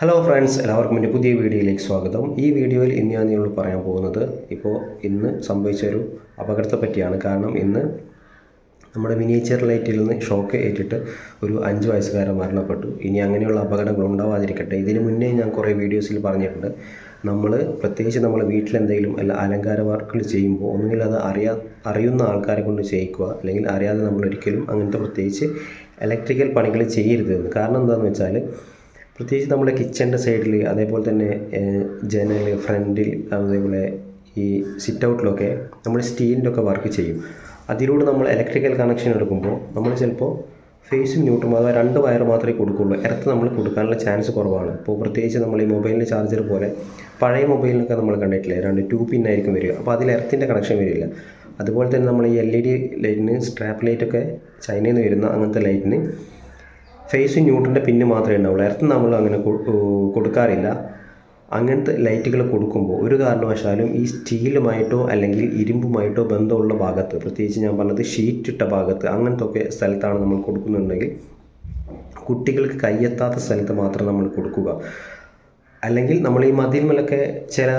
Hello friends എല്ലാവർക്കും എന്റെ പുതിയ വീഡിയോയിലേക്ക് സ്വാഗതം. ഈ വീഡിയോയിൽ ഇന്ന് ഞാൻ നിങ്ങളോട് പറയാൻ പോകുന്നത് ഇപ്പോൾ ഇന്ന് സംഭവിച്ച ഒരു അപകടത്തെ പറ്റിയാണ്. കാരണം ഇന്ന് നമ്മുടെ മിനിയേച്ചർ ലൈറ്റിൽ നിന്ന് ഷോക്ക് ഏറ്റിട്ട് ഒരു അഞ്ച് വയസ്സുകാരൻ മരണപ്പെട്ടു. ഇനി അങ്ങനെയുള്ള അപകടങ്ങൾ ഉണ്ടാവാതിരിക്കട്ടെ. ഇതിന് മുന്നേ ഞാൻ കുറേ വീഡിയോസിൽ പറഞ്ഞിട്ടുണ്ട്. നമ്മൾ പ്രത്യേകിച്ച് നമ്മൾ വീട്ടിലെന്തെങ്കിലും അല്ല അലങ്കാര വർക്കുകൾ ചെയ്യുമ്പോൾ ഒന്നുകിൽ അത് അറിയാ അറിയുന്ന ആൾക്കാരെ കൊണ്ട് ചെയ്യിക്കുക അല്ലെങ്കിൽ അറിയാതെ നമ്മൾ ഒരിക്കലും അങ്ങനത്തെ പ്രത്യേകിച്ച് ഇലക്ട്രിക്കൽ പണികൾ ചെയ്യരുത് കാരണം എന്താണെന്ന് വെച്ചാൽ പ്രത്യേകിച്ച് നമ്മുടെ കിച്ചന്റെ സൈഡിൽ അതേപോലെ തന്നെ ജനൽ ഫ്രണ്ടിൽ അതേപോലെ ഈ സിറ്റ് ഔട്ടിലൊക്കെ നമ്മൾ സ്റ്റീലിന്റെ ഒക്കെ വർക്ക് ചെയ്യും. അതിലൂടെ നമ്മൾ ഇലക്ട്രിക്കൽ കണക്ഷൻ എടുക്കുമ്പോൾ നമ്മൾ ചിലപ്പോൾ ഫേസും ന്യൂട്ടും അഥവാ രണ്ട് വയർ മാത്രമേ കൊടുക്കുള്ളൂ. എർത്ത് നമ്മൾ കൊടുക്കാനുള്ള ചാൻസ് കുറവാണ്. ഇപ്പോൾ പ്രത്യേകിച്ച് നമ്മൾ ഈ മൊബൈലിന്റെ ചാർജർ പോലെ പഴയ മൊബൈലിനൊക്കെ നമ്മൾ കണ്ടിട്ടില്ലേ? രണ്ട് ടു ആയിരിക്കും വരിക. അപ്പോൾ അതിൽ എർത്തിന്റെ കണക്ഷൻ വരില്ല. അതുപോലെ തന്നെ നമ്മൾ ഈ എൽ ഇ ഡി ലൈറ്റിന് സ്ട്രാപ്പ് ലൈറ്റൊക്കെ ചൈനയിൽ നിന്ന് വരുന്ന അങ്ങനത്തെ ലൈറ്റിന് ഫേസ് ന്യൂട്രന്റെ പിന്ന് മാത്രമേ ഉണ്ടാവുള്ളൂ. എർത്ത് നമ്മൾ അങ്ങനെ കൊടുക്കാറില്ല. അങ്ങനത്തെ ലൈറ്റുകൾ കൊടുക്കുമ്പോൾ ഒരു കാരണവശാലും ഈ സ്റ്റീലുമായിട്ടോ അല്ലെങ്കിൽ ഇരുമ്പുമായിട്ടോ ബന്ധമുള്ള ഭാഗത്ത് പ്രത്യേകിച്ച് ഞാൻ പറഞ്ഞത് ഷീറ്റ് ഇട്ട ഭാഗത്ത് അങ്ങനത്തെ ഒക്കെ സ്ഥലത്താണ് നമ്മൾ കൊടുക്കുന്നുണ്ടെങ്കിൽ കുട്ടികൾക്ക് കയ്യെത്താത്ത സ്ഥലത്ത് മാത്രം നമ്മൾ കൊടുക്കുക. അല്ലെങ്കിൽ നമ്മൾ ഈ മതിൽമലൊക്കെ ചില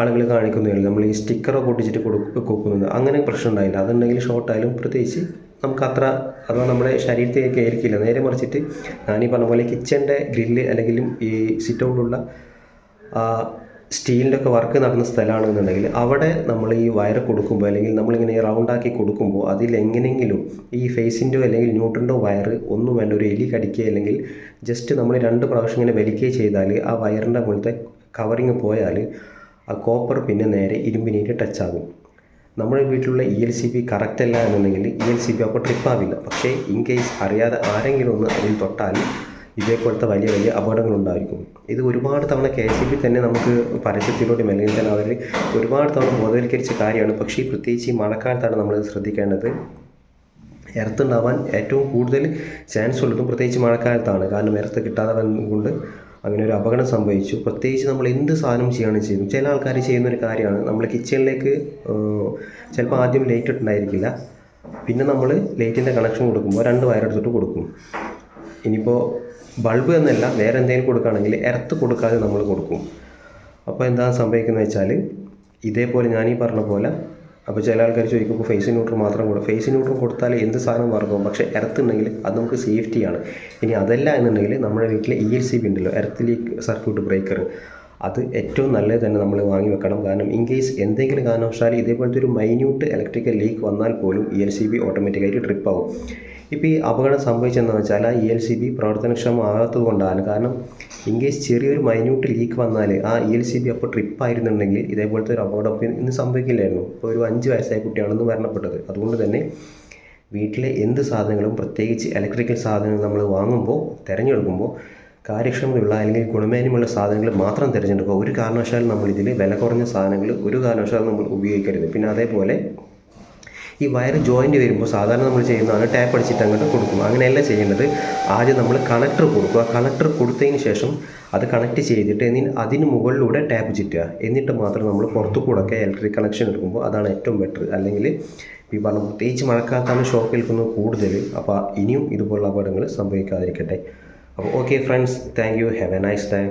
ആളുകൾ കാണിക്കുന്നില്ല നമ്മൾ ഈ സ്റ്റിക്കറോ പൊട്ടിച്ചിട്ട് കൊടുക്കുന്നുണ്ട് അങ്ങനെ പ്രശ്നം ഉണ്ടായില്ല. അതുണ്ടെങ്കിൽ ഷോർട്ടായാലും പ്രത്യേകിച്ച് നമുക്ക് അത്ര അഥവാ നമ്മുടെ ശരീരത്തിലേക്ക് ആയിരിക്കില്ല നേരെ മറിച്ചിട്ട് ഞാനീ പറഞ്ഞ പോലെ കിച്ചന്റെ ഗ്രില്ല് അല്ലെങ്കിൽ ഈ സിറ്റ് ഔട്ടുള്ള സ്റ്റീലിന്റെ ഒക്കെ വർക്ക് നടന്ന സ്ഥലമാണെന്നുണ്ടെങ്കിൽ അവിടെ നമ്മൾ ഈ വയർ കൊടുക്കുമ്പോൾ അല്ലെങ്കിൽ നമ്മളിങ്ങനെ റൗണ്ടാക്കി കൊടുക്കുമ്പോൾ അതിൽ എങ്ങനെയെങ്കിലും ഈ ഫേസിന്റെയോ അല്ലെങ്കിൽ ന്യൂട്രന്റോ വയർ ഒന്നും വേണ്ട ഒരു എലി കടിക്കുക അല്ലെങ്കിൽ ജസ്റ്റ് നമ്മൾ രണ്ട് പ്രാവശ്യം ഇങ്ങനെ വലിക്കുകയും ചെയ്താൽ ആ വയറിന്റെ മുകളിലത്തെ കവറിങ് പോയാൽ ആ കോപ്പർ പിന്നെ നേരെ ഇരുമ്പിനേറ്റ് ടച്ച് ആകും. നമ്മുടെ വീട്ടിലുള്ള E L C B correct അല്ല എന്നുണ്ടെങ്കിൽ ഇ എൽ സി ബി അപ്പോൾ ട്രിപ്പ് ആവില്ല. പക്ഷേ ഇൻ കേസ് അറിയാതെ ആരെങ്കിലും ഒന്ന് അതിൽ തൊട്ടാൽ ഇതേപോലത്തെ വലിയ വലിയ അപകടങ്ങളുണ്ടായിരിക്കും ഇത് ഒരുപാട് തവണ കെ എസ് ഇ ബി തന്നെ നമുക്ക് പരസ്യത്തിലൂടെ അല്ലെങ്കിൽ തന്നെ അവർ ഒരുപാട് തവണ ബോധവൽക്കരിച്ച കാര്യമാണ്. പക്ഷേ പ്രത്യേകിച്ച് ഈ മഴക്കാലത്താണ് നമ്മൾ ശ്രദ്ധിക്കേണ്ടത്. എർത്ത് ഉണ്ടാവാൻ ഏറ്റവും കൂടുതൽ ചാൻസ് ഉള്ളതും പ്രത്യേകിച്ച് മഴക്കാലത്താണ്. കാരണം എർത്ത് കിട്ടാതെ കൊണ്ട് അങ്ങനെ ഒരു അപകടം സംഭവിച്ചു. പ്രത്യേകിച്ച് നമ്മൾ എന്ത് സാധനം ചെയ്യുകയാണ് ചെയ്യുന്നത്? ചില ആൾക്കാർ ചെയ്യുന്ന ഒരു കാര്യമാണ്. നമ്മൾ കിച്ചണിലേക്ക് ചിലപ്പോൾ ആദ്യം ലൈറ്റ് ഇട്ടുണ്ടായിരിക്കില്ല. പിന്നെ നമ്മൾ ലൈറ്റിന്റെ കണക്ഷൻ കൊടുക്കുമ്പോൾ രണ്ട് വയറെടുത്തിട്ട് കൊടുക്കും. ഇനിയിപ്പോൾ ബൾബ് എന്നല്ല വേറെ എന്തെങ്കിലും കൊടുക്കുകയാണെങ്കിൽ എർത്ത് കൊടുക്കാതെ നമ്മൾ കൊടുക്കും. അപ്പോൾ എന്താണ് സംഭവിക്കുന്നത് വെച്ചാൽ ഇതേപോലെ ഞാൻ ഈ പറഞ്ഞ പോലെ അപ്പോൾ ചില ആൾക്കാർ ചോദിക്കും ഇപ്പോൾ ഫേസ് ന്യൂട്രൽ മാത്രം കൊടുക്കും ഫേസ് ന്യൂട്രൽ കൊടുത്താൽ എന്ത് സാധനം വർക്കും പക്ഷേ എർത്ത് ഉണ്ടെങ്കിൽ അത് നമുക്ക് സേഫ്റ്റിയാണ് ഇനി അതല്ല എന്നുണ്ടെങ്കിൽ നമ്മുടെ വീട്ടിലെ ഇ എൽ സി ബി ഉണ്ടല്ലോ എർത്ത് ലീക്ക് സർക്യൂട്ട് ബ്രേക്കർ അത് ഏറ്റവും നല്ലത് തന്നെ നമ്മൾ വാങ്ങി വെക്കണം. കാരണം ഇൻ കേസ് എന്തെങ്കിലും കാരണവശാൽ ഇതേപോലത്തെ ഒരു മൈന്യൂട്ട് ഇലക്ട്രിക്കൽ ലീക്ക് വന്നാൽ പോലും ഇ എൽ സി ബി ഓട്ടോമാറ്റിക്കായിട്ട് ട്രിപ്പ് ആവും. ഇപ്പോൾ ഈ അപകടം സംഭവിച്ചതെന്ന് വെച്ചാൽ ആ ഇ എൽ സി ബി പ്രവർത്തനക്ഷമമാകാത്തത് കൊണ്ടാണ് കാരണം ഇൻ കേസ് ചെറിയൊരു മൈന്യൂട്ട് ലീക്ക് വന്നാൽ ആ ഇ എൽ സി ബി അപ്പോൾ ട്രിപ്പ് ആയിരുന്നുണ്ടെങ്കിൽ ഇതേപോലത്തെ ഒരു അപകടം ഇപ്പം ഇന്ന് സംഭവിക്കില്ലായിരുന്നു. ഇപ്പോൾ ഒരു അഞ്ച് വയസ്സായ കുട്ടിയാണെന്ന് മരണപ്പെട്ടത്. അതുകൊണ്ട് തന്നെ വീട്ടിലെ എന്ത് സാധനങ്ങളും പ്രത്യേകിച്ച് ഇലക്ട്രിക്കൽ സാധനങ്ങൾ നമ്മൾ വാങ്ങുമ്പോൾ തിരഞ്ഞെടുക്കുമ്പോൾ കാര്യക്ഷമതയുള്ള അല്ലെങ്കിൽ ഗുണമേന്മയുള്ള സാധനങ്ങൾ മാത്രം തിരഞ്ഞെടുക്കുക. ഒരു കാരണവശാലും നമ്മൾ ഇതിൽ വില കുറഞ്ഞ സാധനങ്ങൾ ഒരു കാരണവശാലും നമ്മൾ ഉപയോഗിക്കരുത്. പിന്നെ അതേപോലെ ഈ വയർ ജോയിന്റ് വരുമ്പോൾ സാധാരണ നമ്മൾ ചെയ്യുന്നതാണ് ടാപ്പ് അടിച്ചിട്ട് അങ്ങോട്ട് കൊടുക്കും. അങ്ങനെയല്ല ചെയ്യേണ്ടത്. ആദ്യം നമ്മൾ കണക്ടർ കൊടുക്കുക കണക്ടർ കൊടുത്തതിന് ശേഷം അത് കണക്ട് ചെയ്തിട്ട് എന്നി അതിന് മുകളിലൂടെ ടാപ്പ് ചുറ്റുക. എന്നിട്ട് മാത്രം നമ്മൾ പുറത്തു കൂടൊക്കെ ഇലക്ട്രിക് കണക്ഷൻ എടുക്കുമ്പോൾ അതാണ് ഏറ്റവും ബെറ്റർ അല്ലെങ്കിൽ ഈ പറഞ്ഞ പ്രത്യേകിച്ച് മഴക്കാലത്താണ് ഷോക്ക് ഏൽക്കുന്നത് കൂടുതൽ. അപ്പോൾ ഇനിയും ഇതുപോലുള്ള അപകടങ്ങൾ സംഭവിക്കാതിരിക്കട്ടെ. അപ്പോൾ okay friends thank you have a nice time